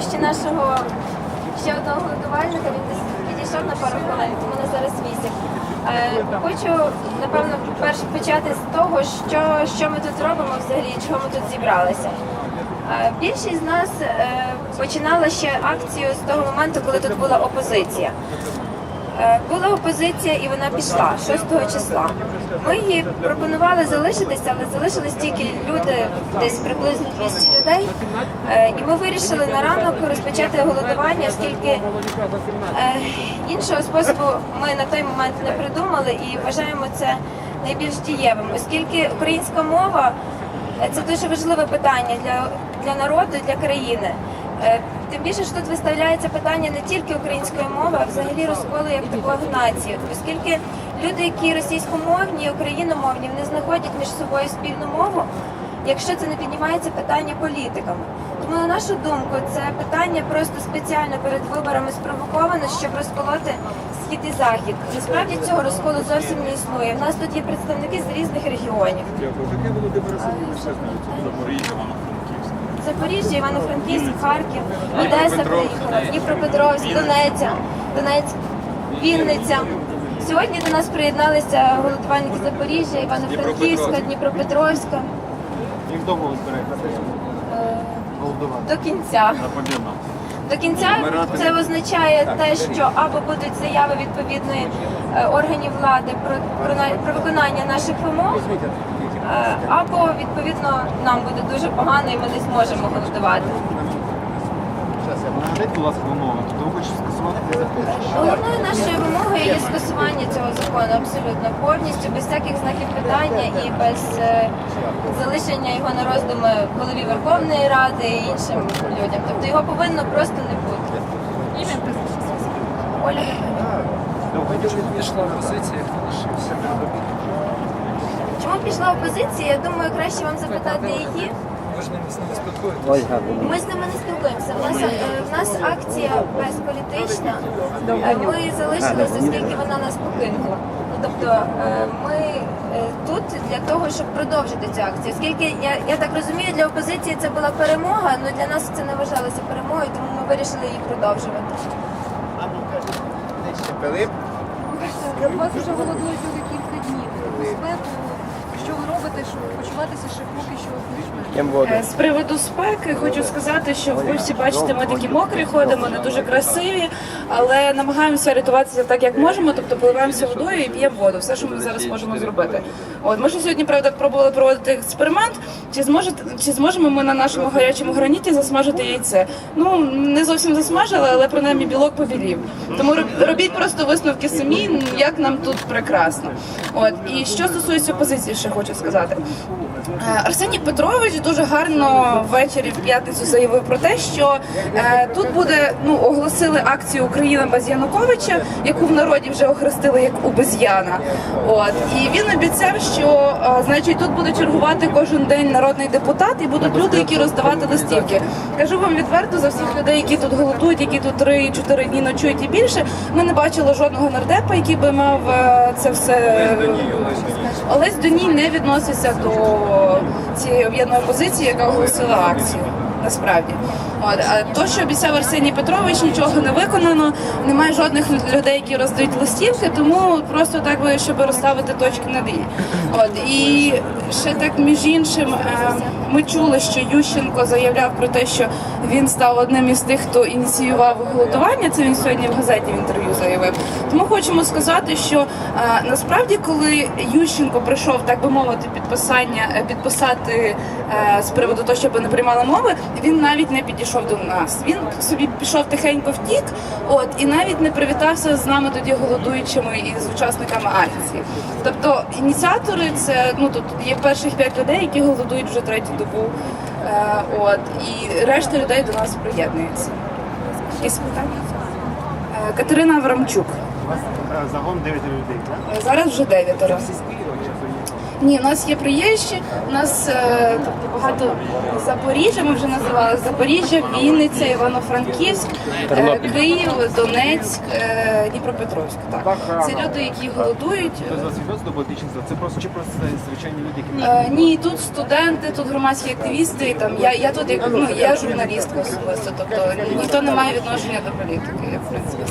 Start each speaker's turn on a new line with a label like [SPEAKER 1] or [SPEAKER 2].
[SPEAKER 1] ще нашого ще одного годувальника, Він підійшов на пару хвилин, у мене зараз вісім. Е, Хочу, напевно, перш почати з того, що, що ми тут робимо взагалі, чого ми тут зібралися. Е, Більшість з нас е, починала ще акцію з того моменту, коли тут була опозиція. Е, Була опозиція і вона пішла 6 числа. Ми її пропонували залишитися, але залишились тільки люди, десь приблизно 200 людей. Е, І ми вирішили на ранок розпочати голодування, оскільки е, іншого способу ми на той момент не придумали і вважаємо це найбільш дієвим, оскільки українська мова це дуже важливе питання для, для народу, для країни. Е, Тим більше що тут виставляється питання не тільки української мови, а взагалі розколу як такого нації, оскільки люди, які російськомовні, і україномовні, вони знаходять між собою спільну мову, якщо це не піднімається питання політиками. Тому на нашу думку, це питання просто спеціально перед виборами спровоковано, щоб розколоти схід і захід. Насправді цього розколу зовсім не існує. У нас тут є представники з різних регіонів. Запоріжжя, Івано-Франківськ, Харків, Одеса приїхала, Дніпропетровськ, Донеця, Донецьк, Вінниця. Сьогодні до нас приєдналися голодувальники Запоріжжя, Івано-Франківська, Дніпропетровська
[SPEAKER 2] Їх довго збереться
[SPEAKER 1] Е,
[SPEAKER 2] голодувати.
[SPEAKER 1] до кінця. До кінця це означає те, що або будуть заяви відповідної е, органів влади про, про, про виконання наших вимог, або відповідно нам буде дуже погано і ми не зможемо голодувати.
[SPEAKER 2] Нагадайте, будь ласка, вимови. То ви скасувати цей закон?
[SPEAKER 1] Головною нашою вимогою є скасування цього закону абсолютно повністю, без всяких знаків питання і без е, залишення його на роздуми голові Верховної Ради і іншим людям. Тобто його повинно просто не бути. Оля
[SPEAKER 3] Пішла опозиція, хто лишився.
[SPEAKER 1] Чому пішла опозиція? Я думаю, краще вам запитати її.
[SPEAKER 3] Ви ж не з ними спілкуєтеся.
[SPEAKER 1] Ми з ними не спілкуємося. У нас, е, в нас акція безполітична. Е, Ми залишилися, оскільки вона нас покинула. Ну, Тобто е, ми е, тут для того, щоб продовжити цю акцію. Оскільки я, я так розумію, для опозиції це була перемога, але для нас це не вважалося перемогою, тому ми вирішили її продовжувати.
[SPEAKER 2] Пилип?
[SPEAKER 4] У вас вже голодують кілька днів. Спеку, що ви робите, щоб почуватися ще поки
[SPEAKER 5] З приводу спеки хочу сказати, що ви всі бачите, ми такі мокрі ходимо, не дуже красиві, але намагаємося рятуватися так, як можемо, тобто поливаємося водою і п'ємо воду. Все, що ми зараз можемо зробити. От ми ж сьогодні правда пробували проводити експеримент. Чи зможе чи зможемо ми на нашому гарячому граніті засмажити яйце? Ну не зовсім засмажили, але принаймні білок побілів. Тому робіть просто висновки самі, як нам тут прекрасно. От і що стосується опозиції, ще хочу сказати. Е, Арсеній Петрович дуже гарно ввечері в п'ятницю заявив про те, що е, тут буде ну оголосили акцію Україна без Януковича, яку в народі вже охрестили як обезьяна. От і він обіцяв, що е, значить тут буде чергувати кожен день народний депутат, і будуть люди, які роздавати листівки. Кажу вам відверто за всіх людей, які тут голодують, які тут 3-4 дні ночують і більше. Ми не бачили жодного нардепа, який би мав е, це все. Олесь Доній не відноситься до цієї об'єднаної опозиції, яка оголосила акцію. Насправді, от а то, що обіцяв Арсеній Петрович, нічого не виконано. Немає жодних людей, які роздають листівки, тому просто так би, щоб розставити точки над «і». От і ще так між іншим, е, ми чули, що Ющенко заявляв про те, що він став одним із тих, хто ініціював голодування. Це він сьогодні в газеті в інтерв'ю заявив. Тому хочемо сказати, що е, насправді, коли Ющенко прийшов, так би мовити, підписання е, підписати е, з приводу того, щоб не приймали мови, він навіть не підійшов до нас. Він собі пішов тихенько втік, от і навіть не привітався з нами тоді голодуючими і з учасниками акції. Тобто ініціатори це ну тут є перших п'ять людей, які голодують вже третю добу. Е, от і решта людей до нас приєднується. Якісь питання? Е, Катерина Аврамчук.
[SPEAKER 2] У вас е, загон 9 людей, так?
[SPEAKER 5] Зараз вже дев'ятеро. Ні, у нас є приїжджі, у нас е, тобто багато Запоріжжя, ми вже називали Запоріжжя, Вінниця, Івано-Франківськ, е, Київ, Донецьк, е, Дніпропетровськ. Так. Це люди, які голодують.
[SPEAKER 2] Це просто чи просто звичайні люди, які
[SPEAKER 5] Е, ні, тут студенти, тут громадські активісти. і Там я, я тут як ну я журналістка особисто, тобто ніхто не має відношення до політики. Я в принципі.